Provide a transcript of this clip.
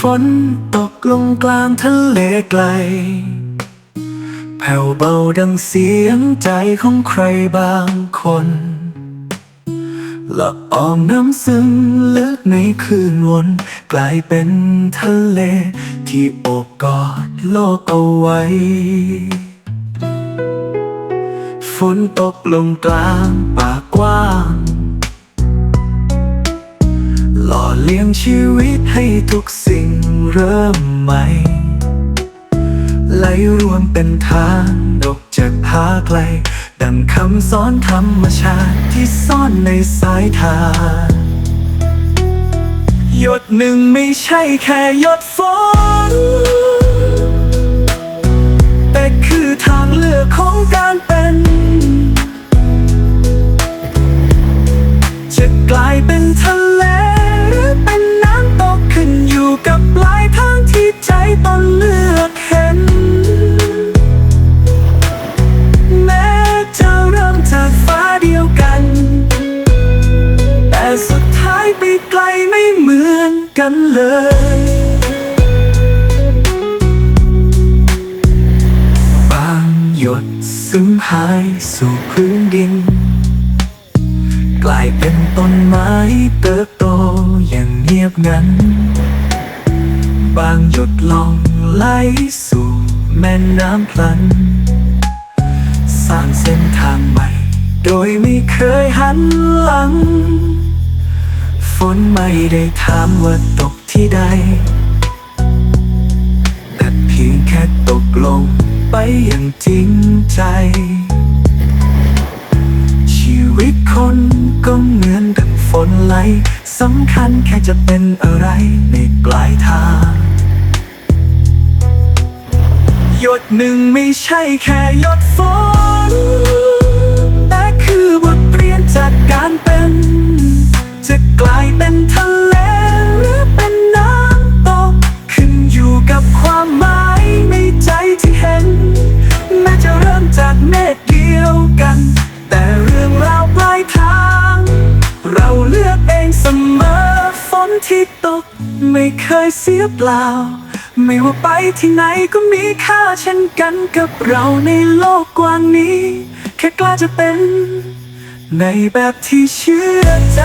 ฝนตกลงกลางทะเลไกล แผ่วเบาดังเสียงใจของใครบางคนละอองน้ำซึมลึกในคืนวน กลายเป็นทะเล ที่โอบกอดโลกเอาไว้ ฝนตกลงกลางป่ากว้าง เลี้ยงชีวิตให้ทุกสิ่งเริ่มใหม่ ไหลรวมเป็นทางดกจากพาไกล ดังคำสอนธรรมชาติที่ซ่อนในสายทานหยดหนึ่งไม่ใช่แค่หยดฝน กันเลยบางหยดซึมหายสู่พื้นดิน กลายเป็นต้นไม้เติบโตอย่างเงียบงัน บางหยดลองไหลสู่แม่น้ำพลัน สร้างเส้นทางใหม่ โดยไม่เคยหันหลัง ฝนไม่ได้ถามว่าตกที่ใด แต่เพียงแค่ตกลงไปอย่างจริงใจ ชีวิตคนก็เหมือนดังฝนไหลสำคัญแค่จะเป็นอะไรในปลายทาง หยดหนึ่งไม่ใช่แค่หยดฝน ที่ตกไม่เคยเสียเปล่า ไม่ว่าไปที่ไหนก็มีค่าเช่นกันกับเราในโลกกว้างนี้ แค่กล้าจะเป็น ในแบบที่เชื่อใจ